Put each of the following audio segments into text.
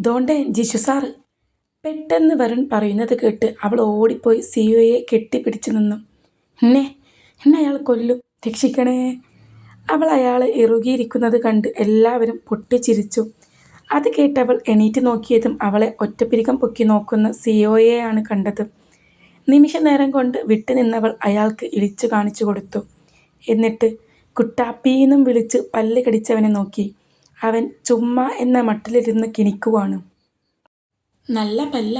ദോണ്ടേ Jishu sir പെട്ടെന്ന് വരുൺ പറയുന്നത് കേട്ട് അവൾ ഓടിപ്പോയി സിയോയെ കെട്ടിപ്പിടിച്ചു നിന്നു. എന്നെ എന്നെ അയാൾ കൊല്ലും. രക്ഷിക്കണേ. അവൾ അയാളെ ഇറുകിയിരിക്കുന്നത് കണ്ട് എല്ലാവരും പൊട്ടിച്ചിരിച്ചു. അത് കേട്ടവൾ എണീറ്റ് നോക്കിയതും അവളെ ഒറ്റപ്പിരികം പൊക്കി നോക്കുന്ന സിയോയെയാണ് കണ്ടത്. നിമിഷ നേരം കൊണ്ട് വിട്ടു നിന്നവൾ അയാൾക്ക് ഇടിച്ചു കാണിച്ചു കൊടുത്തു. എന്നിട്ട് കുട്ടാപ്പീന്നും വിളിച്ച് പല്ല് കടിച്ചവനെ നോക്കി. അവൻ ചുമ്മാ എന്ന മട്ടിലിരുന്ന് കിണിക്കുവാണ്. നല്ല പല്ല.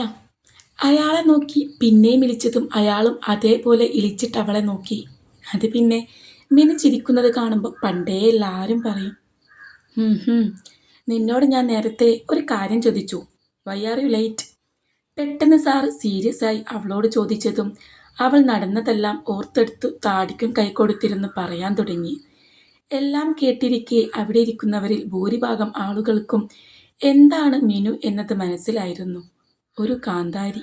അയാളെ നോക്കി പിന്നെയും ഇളിച്ചതും അയാളും അതേപോലെ ഇളിച്ചിട്ട് അവളെ നോക്കി. അത് പിന്നെ മിനി ചിരിക്കുന്നത് കാണുമ്പോൾ പണ്ടേ എല്ലാവരും പറയും "ഹും ഹും, നിന്നോട് ഞാൻ നേരത്തെ ഒരു കാര്യം ചോദിച്ചു. വൈ ആർ യു ലേറ്റ് പെട്ടെന്ന് സാർ സീരിയസ് ആയി അവളോട് ചോദിച്ചതും അവൾ നടന്നതെല്ലാം ഓർത്തെടുത്ത് താടിക്കും കൈ കൊടുത്തിരുന്ന് പറയാൻ തുടങ്ങി. എല്ലാം കേട്ടിരിക്കെ അവിടെ ഇരിക്കുന്നവരിൽ ഭൂരിഭാഗം ആളുകൾക്കും എന്താണ് മെനു എന്നത് മനസ്സിലായിരുന്നു. ഒരു കാന്താരി.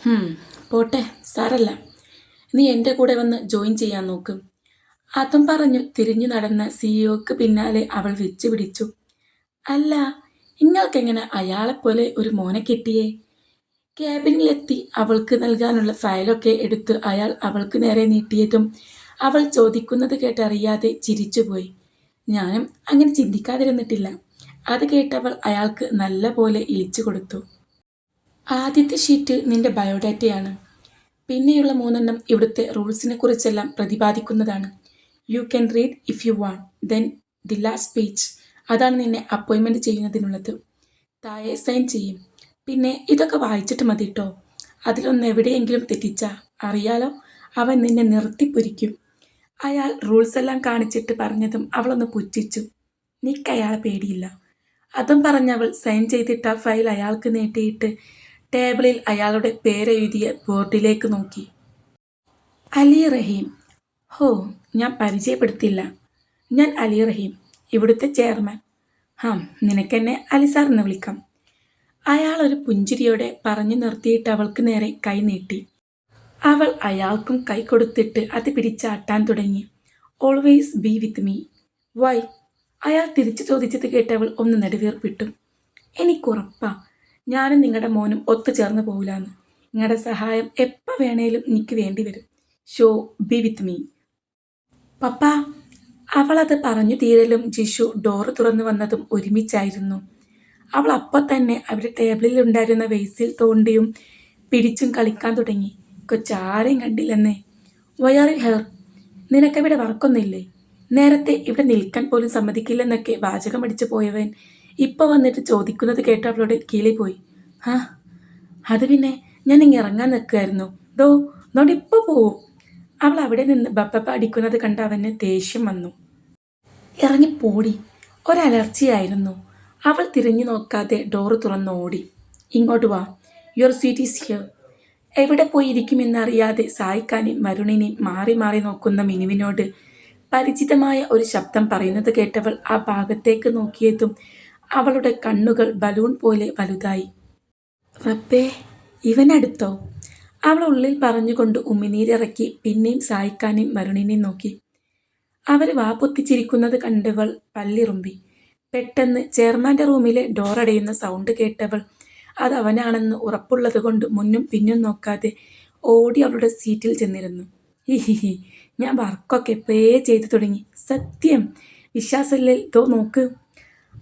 ഹും പോട്ടെ സാരല്ല. നീ എന്റെ കൂടെ വന്ന് ജോയിൻ ചെയ്യാൻ നോക്ക്. അതും പറഞ്ഞു തിരിഞ്ഞു നടന്ന സിഇഒക്ക് പിന്നാലെ അവൾ വെച്ചു പിടിച്ചു. അല്ല നിങ്ങൾക്കെങ്ങനെ അയാളെപ്പോലെ ഒരു മോനെ കിട്ടിയേ? ക്യാബിനിലെത്തി അവൾക്ക് നൽകാനുള്ള ഫയലൊക്കെ എടുത്ത് അയാൾ അവൾക്ക് നേരെ നീട്ടിയതും അവൾ ചോദിക്കുന്നത് കേട്ടറിയാതെ ചിരിച്ചുപോയി. ഞാനും അങ്ങനെ ചിന്തിക്കാതിരുന്നിട്ടില്ല. അത് കേട്ടവൾ അയാൾക്ക് നല്ല പോലെ ഇളിച്ചു കൊടുത്തു. ആദ്യത്തെ ഷീറ്റ് നിന്റെ ബയോഡാറ്റയാണ്. പിന്നെയുള്ള മൂന്നെണ്ണം ഇവിടുത്തെ റൂൾസിനെ കുറിച്ചെല്ലാം പ്രതിപാദിക്കുന്നതാണ്. You can read if you want then the last page അതാണ് നിന്നെ അപ്പോയിൻമെന്റ് ചെയ്യുന്നതിനുള്ളത്. താഴെ സൈൻ ചെയ്യും. പിന്നെ ഇതൊക്കെ വായിച്ചിട്ട് മതി കേട്ടോ അതിലൊന്ന് എവിടെയെങ്കിലും തെറ്റിച്ചാ. അറിയാലോ അവൻ നിന്നെ നിർത്തിപ്പൊരിക്കും. അയാൾ റൂൾസ് എല്ലാം കാണിച്ചിട്ട് പറഞ്ഞതും അവളൊന്ന് പുച്ഛിച്ചു. നിക്ക് അയാളെ പേടിയില്ല. അതും പറഞ്ഞവൾ സൈൻ ചെയ്തിട്ട ഫയൽ അയാൾക്ക് നീട്ടിയിട്ട് ടേബിളിൽ അയാളുടെ പേരെഴുതിയ ബോർഡിലേക്ക് നോക്കി. അലി റഹീം. ഹോ ഞാൻ പരിചയപ്പെടുത്തില്ല. ഞാൻ അലി റഹീം ഇവിടുത്തെ ചെയർമാൻ ഹാം നിനക്കെന്നെ അലി സാർ എന്ന് വിളിക്കാം. അയാൾ ഒരു പുഞ്ചിരിയോടെ പറഞ്ഞു നിർത്തിയിട്ട് അവൾക്ക് നേരെ കൈ നീട്ടി. അവൾ അയാൾക്കും കൈ കൊടുത്തിട്ട് അത് പിടിച്ചാട്ടാൻ തുടങ്ങി. Always be with me why അയാൾ തിരിച്ചു ചോദിച്ചത് കേട്ടവൾ ഒന്ന് നെടുവീർപ്പിട്ടു. എനിക്കുറപ്പാ ഞാനും നിങ്ങളുടെ മോനും ഒത്തു ഒത്തുചേർന്ന് പോകില്ലാന്ന് നിങ്ങളുടെ സഹായം എപ്പോൾ വേണേലും എനിക്ക് വേണ്ടി വരും. ഷോ ബി വിത്ത് മീ പപ്പ അവളത് പറഞ്ഞു തീരലും ജിഷു ഡോറ് തുറന്നു വന്നതും ഒരുമിച്ചായിരുന്നു. അവൾ അപ്പോൾ തന്നെ അവിടെ ടേബിളിൽ ഉണ്ടായിരുന്ന വെയ്സിൽ തോണ്ടിയും പിടിച്ചും കളിക്കാൻ തുടങ്ങി. കൊച്ചാരെയും കണ്ടില്ലെന്നേ. വയറിൽ ഹെയർ നിനക്കവിടെ വർക്കൊന്നില്ലേ നേരത്തെ ഇവിടെ നിൽക്കാൻ പോലും സമ്മതിക്കില്ലെന്നൊക്കെ വാചകം അടിച്ചു പോയവൻ ഇപ്പോൾ വന്നിട്ട് ചോദിക്കുന്നത് കേട്ട് അവളോട് കീളി പോയി. ആ അത് പിന്നെ ഞാൻ ഇങ്ങ് ഇറങ്ങാൻ നിൽക്കുമായിരുന്നു ദോ നോട് ഇപ്പോൾ പോവും. അവൾ അവിടെ നിന്ന് ബപ്പപ്പ അടിക്കുന്നത് കണ്ട് അവന് ദേഷ്യം വന്നു. ഇറങ്ങി ഇറങ്ങിപ്പോടി ഒരലർച്ചയായിരുന്നു. അവൾ തിരിഞ്ഞു നോക്കാതെ ഡോറ് തുറന്ന് ഓടി ഇങ്ങോട്ട് വാ. യുവർ സ്വീറ്റ് ഈസ് ഹിയർ എവിടെ പോയി ഇരിക്കുമെന്നറിയാതെ സായിക്കാനെയും വരുണിനെയും മാറി മാറി നോക്കുന്ന മിനുവിനോട് പരിചിതമായ ഒരു ശബ്ദം പറയുന്നത് കേട്ടവൾ ആ ഭാഗത്തേക്ക് നോക്കിയതും അവളുടെ കണ്ണുകൾ ബലൂൺ പോലെ വലുതായി. റബ്ബേ ഇവനടുത്തോ? അവൾ ഉള്ളിൽ പറഞ്ഞുകൊണ്ട് ഉമിനീരിറക്കി പിന്നെയും സായിക്കാനെയും വരുണിനെയും നോക്കി. അവർ വാ പൊത്തിച്ചിരിക്കുന്നത് കണ്ടവൾ പല്ലിറുമ്പി. പെട്ടെന്ന് ചെയർമാന്റെ റൂമിലെ ഡോറടയുന്ന സൗണ്ട് കേട്ടവൾ അത് അവനാണെന്ന് ഉറപ്പുള്ളത് കൊണ്ട് മുന്നും പിന്നും നോക്കാതെ ഓടി അവളുടെ സീറ്റിൽ ചെന്നിരുന്നു. ഹിഹിഹി ഞാൻ വർക്കൊക്കെ എപ്പോഴേ ചെയ്തു തുടങ്ങി. സത്യം. വിശ്വാസല്ലേ ഇതോ നോക്ക്.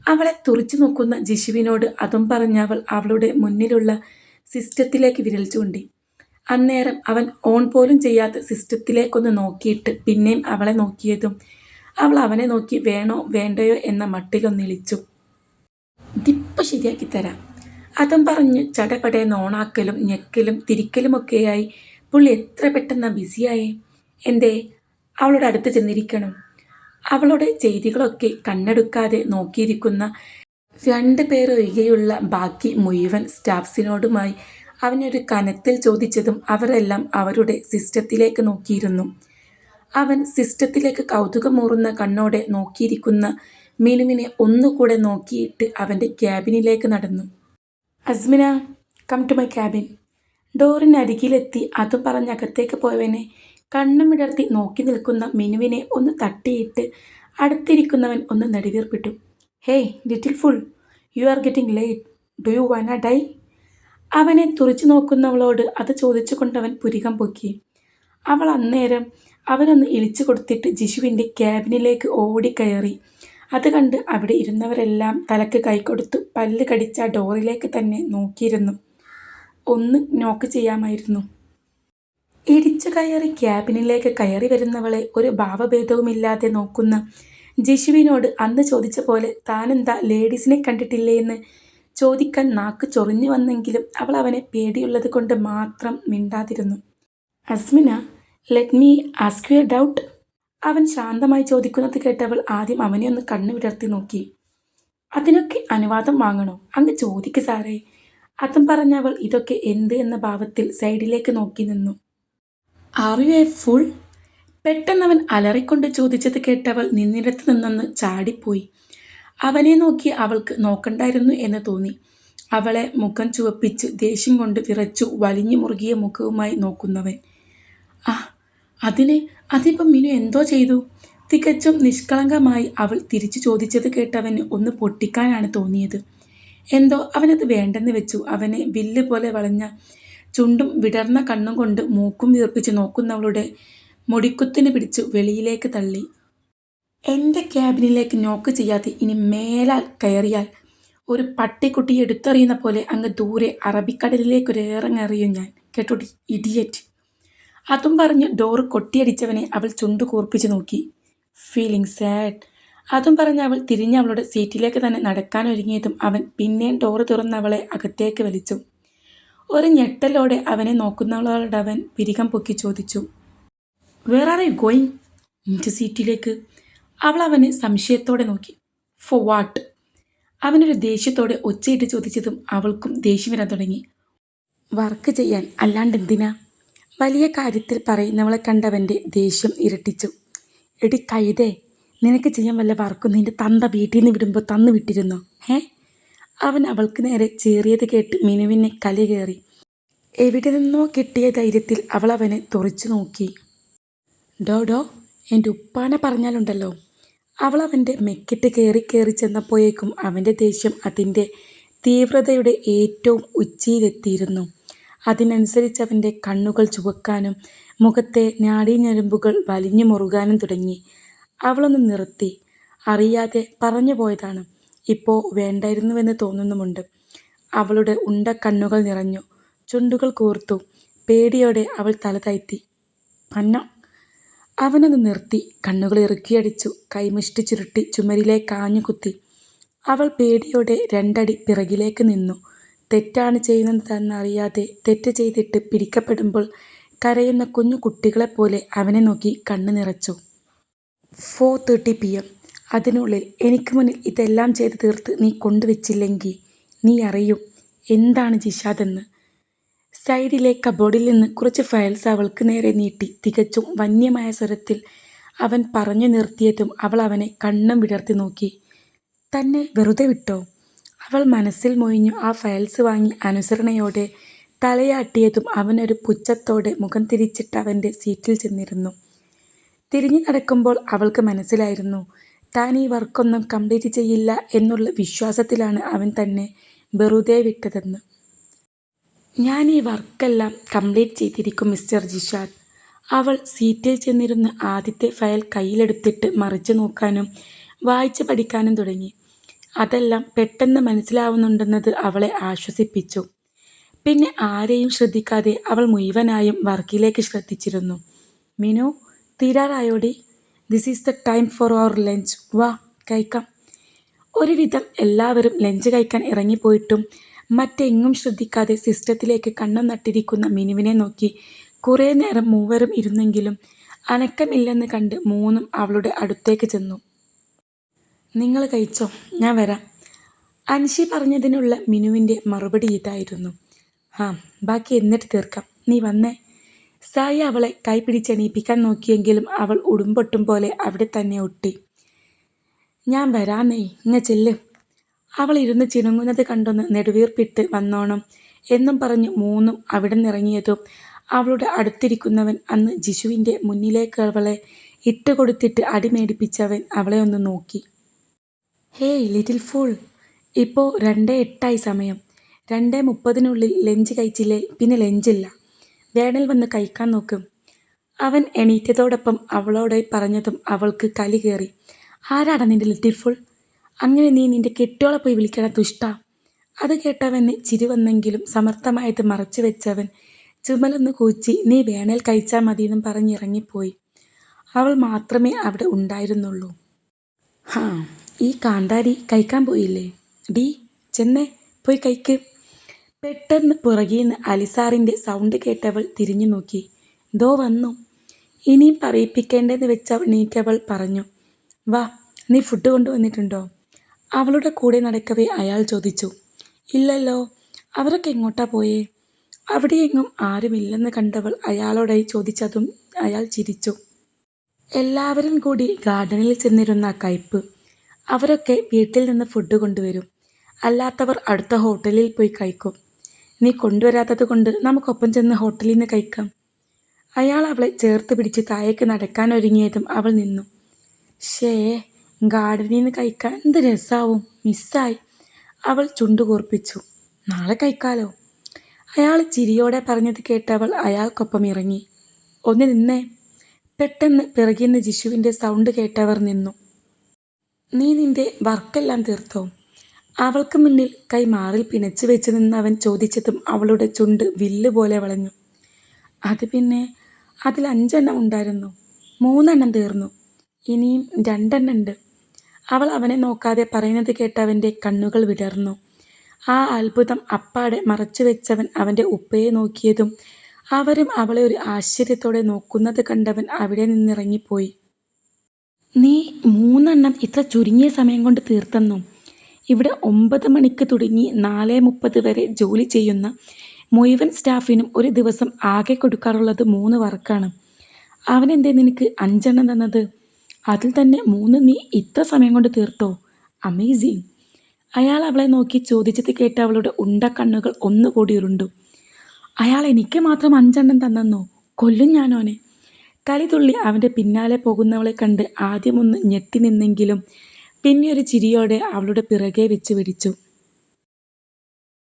അവളെ തുറിച്ചു നോക്കുന്ന ജിഷുവിനോട് അതും പറഞ്ഞവൾ അവളുടെ മുന്നിലുള്ള സിസ്റ്റത്തിലേക്ക് വിരൽ ചൂണ്ടി. അന്നേരം അവൻ ഓൺ പോലും ചെയ്യാത്ത സിസ്റ്റത്തിലേക്കൊന്ന് നോക്കിയിട്ട് പിന്നെയും അവളെ നോക്കിയതും അവൾ അവനെ നോക്കി വേണോ വേണ്ടയോ എന്ന മട്ടിലൊന്നിളിച്ചു. ഇതിപ്പോൾ ശരിയാക്കി തരാം. അതും പറഞ്ഞ് ചടപടെ നോണാക്കലും ഞെക്കലും തിരിക്കലുമൊക്കെയായി പുള്ളി എത്ര പെട്ടെന്ന് ബിസിയായി? എന്തേ? അവളുടെ അടുത്ത് ചെന്നിരിക്കണം. അവളുടെ ചെയ്തികളൊക്കെ കണ്ണെടുക്കാതെ നോക്കിയിരിക്കുന്ന രണ്ട് പേരൊഴികെയുള്ള ബാക്കി മുഴുവൻ സ്റ്റാഫ്സിനോടുമായി അവനൊരു കനത്തിൽ ചോദിച്ചതും അവരെല്ലാം അവരുടെ സിസ്റ്റത്തിലേക്ക് നോക്കിയിരുന്നു. അവൻ സിസ്റ്റത്തിലേക്ക് കൗതുകമൂറുന്ന കണ്ണോടെ നോക്കിയിരിക്കുന്ന മിനുവിനെ ഒന്നുകൂടെ നോക്കിയിട്ട് അവന്റെ ക്യാബിനിലേക്ക് നടന്നു. Asmina come to my cabin ഡോറിനരികിലെത്തി അതും പറഞ്ഞ് അകത്തേക്ക് പോയവനെ കണ്ണും വിടർത്തി നോക്കി നിൽക്കുന്ന മിനുവിനെ ഒന്ന് തട്ടിയിട്ട് അടുത്തിരിക്കുന്നവൻ ഒന്ന് നെടുവീർപ്പിട്ടു. Hey little fool you are getting late do you wanna die അവനെ തുറച്ചു നോക്കുന്നവളോട് അത് ചോദിച്ചുകൊണ്ടവൻ പുരികം പൊക്കി. അവൾ അന്നേരം അവനൊന്ന് ഇളിച്ചു കൊടുത്തിട്ട് ജിഷുവിന്റെ ക്യാബിനിലേക്ക് ഓടിക്കയറി. അത് കണ്ട് അവിടെ ഇരുന്നവരെല്ലാം തലക്ക് കൈകൊടുത്തു പല്ല് കടിച്ച ഡോറിലേക്ക് തന്നെ നോക്കിയിരുന്നു. ഒന്ന് നോക്ക് ചെയ്യാമായിരുന്നു. ഇടിച്ചു കയറി ക്യാബിനിലേക്ക് കയറി വരുന്നവളെ ഒരു ഭാവഭേദവുമില്ലാതെ നോക്കുന്ന ജിഷുവിനോട് അന്ന് ചോദിച്ച പോലെ താനെന്താ ലേഡീസിനെ കണ്ടിട്ടില്ലേ എന്ന് ചോദിക്കാൻ നാക്ക് ചൊറിഞ്ഞു വന്നെങ്കിലും അവൾ അവനെ പേടിയുള്ളത് കൊണ്ട് മാത്രം മിണ്ടാതിരുന്നു. Asmina let me ask you a doubt അവൻ ശാന്തമായി ചോദിക്കുന്നത് കേട്ടവൾ ആദ്യം അവനെ ഒന്ന് കണ്ണു വിടർത്തി നോക്കി. അതിനൊക്കെ അനുവാദം വാങ്ങണോ? അങ്ങ് ചോദിക്ക് സാറേ. അതും പറഞ്ഞവൾ ഇതൊക്കെ എന്ത്? എന്ന ഭാവത്തിൽ സൈഡിലേക്ക് നോക്കി നിന്നു. ആർ യു എ ഫുൾ പെട്ടെന്നവൻ അലറിക്കൊണ്ട് ചോദിച്ചത് കേട്ടവൾ നിന്നിടത്ത് നിന്നൊന്ന് ചാടിപ്പോയി. അവനെ നോക്കി അവൾക്ക് നോക്കണ്ടായിരുന്നു എന്ന് തോന്നി. അവളെ മുഖം ചുവപ്പിച്ച് ദേഷ്യം കൊണ്ട് വിറച്ചു വലിഞ്ഞു മുറുകിയ മുഖവുമായി നോക്കുന്നവൻ. ആ അതിന് അതിപ്പം മിനു എന്തോ ചെയ്തു? തികച്ചും നിഷ്കളങ്കമായി അവൾ തിരിച്ചു ചോദിച്ചത് കേട്ടവന് ഒന്ന് പൊട്ടിക്കാനാണ് തോന്നിയത്. എന്തോ അവനത് വേണ്ടെന്ന് വെച്ചു. അവനെ വില്ല് പോലെ വളഞ്ഞ ചുണ്ടും വിടർന്ന കണ്ണും കൊണ്ട് മൂക്കും വീർപ്പിച്ച് നോക്കുന്നവളുടെ മുടിക്കുത്തിന് പിടിച്ചു വെളിയിലേക്ക് തള്ളി. എന്റെ ക്യാബിനിലേക്ക് നോക്ക് ചെയ്യാതെ ഇനി മേലാൽ കയറിയാൽ ഒരു പട്ടിക്കുട്ടി എടുത്തെറിയുന്ന പോലെ അങ്ങ് ദൂരെ അറബിക്കടലിലേക്കൊരു ഇറങ്ങെറിയും ഞാൻ. കേട്ടോടി ഇഡിയറ്റ് അതും പറഞ്ഞ് ഡോറ് കൊട്ടിയടിച്ചവനെ അവൾ ചുണ്ടു കൂർപ്പിച്ചു നോക്കി. ഫീലിംഗ് സാഡ് അതും പറഞ്ഞ് അവൾ തിരിഞ്ഞ് അവളുടെ സീറ്റിലേക്ക് തന്നെ നടക്കാനൊരുങ്ങിയതും അവൻ പിന്നെയും ഡോറ് തുറന്ന് അവളെ അകത്തേക്ക് വലിച്ചു. ഒരു ഞെട്ടലോടെ അവനെ നോക്കുന്നവളോട് അവൻ പിരികം പൊക്കി ചോദിച്ചു. വേർ ആർ യു ഗോയിങ് എന്റെ സീറ്റിലേക്ക് അവൾ അവനെ സംശയത്തോടെ നോക്കി. ഫോർ വാട്ട് അവനൊരു ദേഷ്യത്തോടെ ഒച്ചയിട്ട് ചോദിച്ചതും അവൾക്കും ദേഷ്യം വരാൻ തുടങ്ങി. വർക്ക് ചെയ്യാൻ അല്ലാണ്ട് എന്തിനാ? വലിയ കാര്യത്തിൽ പറയുന്നവളെ കണ്ടവന്റെ ദേഷ്യം ഇരട്ടിച്ചു. എടി കൈതേ നിനക്ക് ചെയ്യാൻ വല്ല വർക്കും നിന്റെ തന്ത വീട്ടിൽ നിന്ന് വിടുമ്പോൾ തന്നു വിട്ടിരുന്നു? ഏ അവൻ അവൾക്ക് നേരെ ചേറിയത് കേട്ട് മിനുവിനെ കലി കയറി. എവിടെ നിന്നോ കിട്ടിയ ധൈര്യത്തിൽ അവൾ അവനെ തുറച്ചു നോക്കി. ഡോ ഡോ എന്റെ ഉപ്പാനെ പറഞ്ഞാലുണ്ടല്ലോ. അവൾ അവന്റെ മെക്കിട്ട് കയറി കയറി ചെന്നപ്പോഴേക്കും അവന്റെ ദേഷ്യം അതിന്റെ തീവ്രതയുടെ ഏറ്റവും ഉച്ചിയിലെത്തിയിരുന്നു. അതിനനുസരിച്ച് അവന്റെ കണ്ണുകൾ ചുവക്കാനും മുഖത്തെ നാഡീഞരമ്പുകൾ വലിഞ്ഞു മുറുകാനും തുടങ്ങി. അവളൊന്ന് നിർത്തി. അറിയാതെ പറഞ്ഞു പോയതാണ്. ഇപ്പോൾ വേണ്ടായിരുന്നുവെന്ന് തോന്നുന്നുമുണ്ട്. അവളുടെ ഉണ്ട കണ്ണുകൾ നിറഞ്ഞു. ചുണ്ടുകൾ കോർത്തു. പേടിയോടെ അവൾ തല താഴ്ത്തി. അന്ന അവനത് നിർത്തി. കണ്ണുകൾ ഇറുക്കിയടിച്ചു കൈമിഷ്ടി ചുരുട്ടി ചുമരിലേക്ക് ആഞ്ഞു കുത്തി അവൾ പേടിയോടെ രണ്ടടി പിറകിലേക്ക് നിന്നു. തെറ്റാണ് ചെയ്യുന്നതെന്നറിയാതെ തെറ്റ് ചെയ്തിട്ട് പിടിക്കപ്പെടുമ്പോൾ കരയുന്ന കുഞ്ഞു കുട്ടികളെപ്പോലെ അവനെ നോക്കി കണ്ണു നിറച്ചു. ഫോർ തേർട്ടി പി എം അതിനുള്ളിൽ എനിക്ക് മുന്നിൽ ഇതെല്ലാം ചെയ്ത് തീർത്ത് നീ കൊണ്ടുവച്ചില്ലെങ്കിൽ നീ അറിയും എന്താണ് ജിഷാദെന്ന്. സൈഡിലെ കബോർഡിൽ നിന്ന് കുറച്ച് ഫയൽസ് അവൾക്ക് നേരെ നീട്ടി തികച്ചും വന്യമായ സ്വരത്തിൽ അവൻ പറഞ്ഞു നിർത്തിയതും അവൾ അവനെ കണ്ണും വിടർത്തി നോക്കി. തന്നെ വെറുതെ വിട്ടോ? അവൾ മനസ്സിൽ മൊഴിഞ്ഞു ആ ഫയൽസ് വാങ്ങി അനുസരണയോടെ തലയാട്ടിയതും അവനൊരു പുച്ഛത്തോടെ മുഖം തിരിച്ചിട്ട് അവന്റെ സീറ്റിൽ ചെന്നിരുന്നു. തിരിഞ്ഞു നടക്കുമ്പോൾ അവൾക്ക് മനസ്സിലായിരുന്നു താൻ ഈ വർക്കൊന്നും കംപ്ലീറ്റ് ചെയ്യില്ല എന്നുള്ള വിശ്വാസത്തിലാണ് അവൻ തന്നെ വെറുതെ വിട്ടതെന്ന്. ഞാൻ ഈ വർക്കെല്ലാം കംപ്ലീറ്റ് ചെയ്തിരിക്കും മിസ്റ്റർ ജിഷാദ്. അവൾ സീറ്റിൽ ചെന്നിരുന്ന് ആദ്യത്തെ ഫയൽ കയ്യിലെടുത്തിട്ട് മറിച്ചു നോക്കാനും വായിച്ചു പഠിക്കാനും തുടങ്ങി. അതെല്ലാം പെട്ടെന്ന് മനസ്സിലാവുന്നുണ്ടെന്നത് അവളെ ആശ്വസിപ്പിച്ചു. പിന്നെ ആരെയും ശ്രദ്ധിക്കാതെ അവൾ മുഴുവനായും വർക്കിലേക്ക് ശ്രദ്ധിച്ചിരുന്നു. Minu തീരാറായോടി. This is the time for our lunch വാ കഴിക്കാം. ഒരുവിധം എല്ലാവരും ലഞ്ച് കഴിക്കാൻ ഇറങ്ങിപ്പോയിട്ടും മറ്റെങ്ങും ശ്രദ്ധിക്കാതെ സിസ്റ്റത്തിലേക്ക് കണ്ണം നട്ടിരിക്കുന്ന മിനുവിനെ നോക്കി കുറേ നേരം മൂവരും ഇരുന്നെങ്കിലും അനക്കമില്ലെന്ന് കണ്ട് മൂന്നും അവളുടെ അടുത്തേക്ക് ചെന്നു. നിങ്ങൾ കഴിച്ചോ? ഞാൻ വരാം. അൻഷി പറഞ്ഞതിനുള്ള മിനുവിന്റെ മറുപടി ഇതായിരുന്നു. ആ ബാക്കി എന്നിട്ട് തീർക്കാം. നീ വന്നേ. സായി അവളെ കൈപിടിച്ചെണീപ്പിക്കാൻ നോക്കിയെങ്കിലും അവൾ ഉടുമ്പൊട്ടും പോലെ അവിടെ തന്നെ ഒട്ടി. ഞാൻ വരാന്നേ ഇങ്ങ ചെല്ല്. അവൾ ഇരുന്ന് ചിണുങ്ങുന്നത് കണ്ടൊന്ന് നെടുവീർപ്പിട്ട് വന്നോണം. എന്നും പറഞ്ഞ് മൂന്നും അവിടെ നിന്നിറങ്ങിയതും അവളുടെ അടുത്തിരിക്കുന്നവൻ അന്ന് ജിഷുവിന്റെ മുന്നിലേക്ക് അവളെ ഇട്ടുകൊടുത്തിട്ട് അടിമേടിപ്പിച്ചവൻ അവളെ ഒന്ന് നോക്കി. Hey little fool. ഇപ്പോൾ രണ്ട് എട്ടായി സമയം. രണ്ട് മുപ്പതിനുള്ളിൽ ലഞ്ച് കഴിച്ചില്ലേ? പിന്നെ ലഞ്ചില്ല. വേണൽ വന്ന് കഴിക്കാൻ നോക്കും. അവൻ എണീറ്റതോടൊപ്പം അവളോട് പറഞ്ഞതും അവൾക്ക് കലി കയറി ആരാടാ നിന്റെ ലിറ്റിൽ ഫുൾ? അങ്ങനെ നീ നിന്റെ കെട്ടിയോളെ പോയി വിളിക്കണ ദുഷ്ട. അത് കേട്ടവന് ചിരി വന്നെങ്കിലും സമർത്ഥമായത് മറച്ചു വെച്ചവൻ ചുമലൊന്ന് കൂച്ചി നീ വേണൽ കഴിച്ചാൽ മതിയെന്നും പറഞ്ഞിറങ്ങിപ്പോയി അവൾ മാത്രമേ അവിടെ ഉണ്ടായിരുന്നുള്ളൂ. ഹാ ഈ കാന്താരി കഴിക്കാൻ പോയില്ലേ? ഡി ചെന്നേ പോയി കഴിക്ക്. പെട്ടെന്ന് പുറകീന്ന് അലിസാറിന്റെ സൗണ്ട് കേട്ടവൾ തിരിഞ്ഞു നോക്കി. ദോ വന്നു. ഇനിയും പറയിപ്പിക്കേണ്ടെന്ന് വെച്ച നീറ്റവൾ പറഞ്ഞു. വാ നീ ഫുഡ് കൊണ്ടുവന്നിട്ടുണ്ടോ? അവളുടെ കൂടെ നടക്കവേ അയാൾ ചോദിച്ചു. ഇല്ലല്ലോ അവരൊക്കെ എങ്ങോട്ടാ പോയേ? അവിടെയെങ്ങും ആരുമില്ലെന്ന് കണ്ടവൾ അയാളോടായി ചോദിച്ചതും അയാൾ ചിരിച്ചു. എല്ലാവരും കൂടി ഗാർഡനിൽ ചെന്നിരുന്ന കയ്പ്. അവരൊക്കെ വീട്ടിൽ നിന്ന് ഫുഡ് കൊണ്ടുവരും. അല്ലാത്തവർ അടുത്ത ഹോട്ടലിൽ പോയി കഴിക്കും. നീ കൊണ്ടുവരാത്തത് കൊണ്ട് നമുക്കൊപ്പം ചെന്ന് ഹോട്ടലിൽ നിന്ന് കഴിക്കാം. അയാൾ അവളെ ചേർത്ത് പിടിച്ച് താഴേക്ക് നടക്കാൻ ഒരുങ്ങിയതും അവൾ നിന്നു. ഷേ ഗാർഡനിൽ നിന്ന് കഴിക്കാൻ എന്ത് രസാവും. മിസ്സായി അവൾ ചുണ്ടുകൂർപ്പിച്ചു. നാളെ കഴിക്കാലോ? അയാൾ ചിരിയോടെ പറഞ്ഞത് കേട്ടവൾ അയാൾക്കൊപ്പം ഇറങ്ങി. ഒന്ന് നിന്നേ. പെട്ടെന്ന് പിറകിന്ന് ജിഷുവിന്റെ സൗണ്ട് കേട്ടവർ നിന്നു. നീ നിന്റെ വർക്കെല്ലാം തീർത്തോ? അവൾക്ക് മുന്നിൽ കൈ മാറിൽ പിണച്ചു വെച്ച് അവൻ ചോദിച്ചതും അവളുടെ ചുണ്ട് വില്ല് പോലെ വളഞ്ഞു. അത് പിന്നെ അതിൽ അഞ്ചെണ്ണം ഉണ്ടായിരുന്നു. മൂന്നെണ്ണം തീർന്നു. ഇനിയും രണ്ടെണ്ണം ഉണ്ട്. അവൾ അവനെ നോക്കാതെ പറയുന്നത് കേട്ടവന്റെ കണ്ണുകൾ വിടർന്നു. ആ അത്ഭുതം അപ്പാടെ മറച്ചു വെച്ചവൻ അവന്റെ ഉപ്പയെ നോക്കിയതും അവരും അവളെ ഒരു ആശ്ചര്യത്തോടെ നോക്കുന്നത് കണ്ടവൻ അവിടെ നിന്നിറങ്ങിപ്പോയി. നീ മൂന്നെണ്ണം ഇത്ര ചുരുങ്ങിയ സമയം കൊണ്ട് തീർത്തെന്നു. ഇവിടെ ഒമ്പത് മണിക്ക് തുടങ്ങി നാല് മുപ്പത് വരെ ജോലി ചെയ്യുന്ന മുഴുവൻ സ്റ്റാഫിനും ഒരു ദിവസം ആകെ കൊടുക്കാറുള്ളത് മൂന്ന് വർക്കാണ്. അവനെന്തേ നിനക്ക് അഞ്ചെണ്ണം തന്നത്? അതിൽ തന്നെ മൂന്ന് നീ ഇത്ര സമയം കൊണ്ട് തീർത്തോ? അമേസിങ്. അയാൾ അവളെ നോക്കി ചോദിച്ചത് കേട്ട് അവളുടെ ഉണ്ട കണ്ണുകൾ ഒന്നുകൂടി ഉരുണ്ടു. അയാൾ എനിക്ക് മാത്രം അഞ്ചെണ്ണം തന്നെന്നോ? കൊല്ലും ഞാനോനെ. കലിതുള്ളി അവന്റെ പിന്നാലെ പോകുന്നവളെ കണ്ട് ആദ്യമൊന്ന് ഞെട്ടി നിന്നെങ്കിലും പിന്നെ ഒരു ചിരിയോടെ അവളുടെ പിറകെ വെച്ച് പിടിച്ചു.